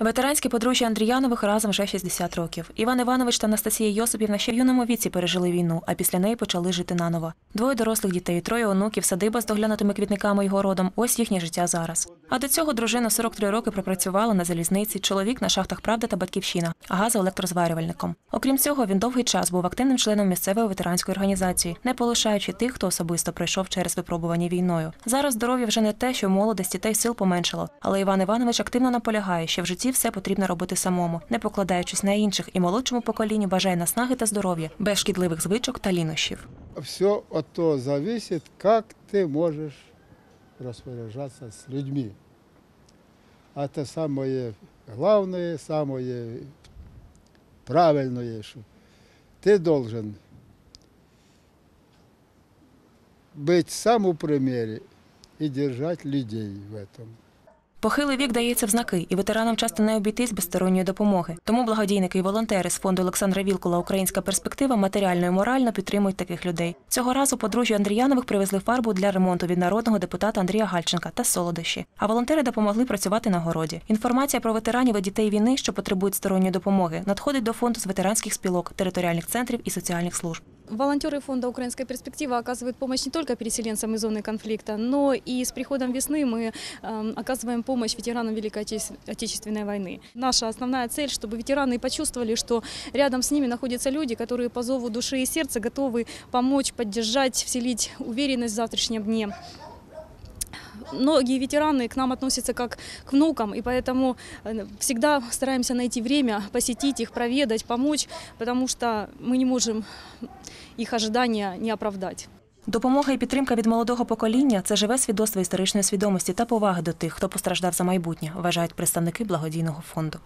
Ветеранське подружжя Андріянових разом вже 60 років. Іван Іванович та Анастасія Йосипівна ще в юному віці пережили війну, а після неї почали жити наново. Двоє дорослих дітей, троє онуків, садиба з доглянутими квітниками його родом. Ось їхнє життя зараз. А до цього дружина 43 роки пропрацювала на залізниці, чоловік на шахтах Правда та Батьківщина, а газоелектрозварювальником. Окрім цього, він довгий час був активним членом місцевої ветеранської організації, не полишаючи тих, хто особисто пройшов через випробування війною. Зараз здоров'я вже не те, що молодості та й сил поменшало. Але Іван Іванович активно наполягає, що в житті все потрібно робити самому, не покладаючись на інших, і молодшому поколінню бажає наснаги та здоров'я, без шкідливих звичок та лінощів. Все от того зависит, как ты можешь распоряжаться с людьми. Это самое главное, самое правильное, что ты должен быть сам у примере и держать людей в этом. Похилий вік дається в знаки, і ветеранам часто не обійтись без сторонньої допомоги. Тому благодійники і волонтери з фонду Олександра Вілкула Українська перспектива матеріально і морально підтримують таких людей. Цього разу подружжю Андріянових привезли фарбу для ремонту від народного депутата Андрія Гальченка та солодощі. А волонтери допомогли працювати на городі. Інформація про ветеранів і дітей війни, що потребують сторонньої допомоги, надходить до фонду з ветеранських спілок, територіальних центрів і соціальних служб. Волонтеры фонда «Украинская перспектива» оказывают помощь не только переселенцам из зоны конфликта, но и с приходом весны мы эм, оказываем помощь ветеранам Великой Отече- Отечественной войны. Наша основная цель, чтобы ветераны почувствовали, что рядом с ними находятся люди, которые по зову души и сердца готовы помочь, поддержать, вселить уверенность в завтрашнем дне. Многие ветераны к нам относятся как к внукам, и поэтому э, всегда стараемся найти время, посетить их, проведать, помочь, потому что мы не можем их ожидания не оправдать. Допомога і підтримка від молодого покоління це живе свідоцтво історичної свідомості та поваги до тих, хто постраждав за майбутнє, вважають представники благодійного фонду.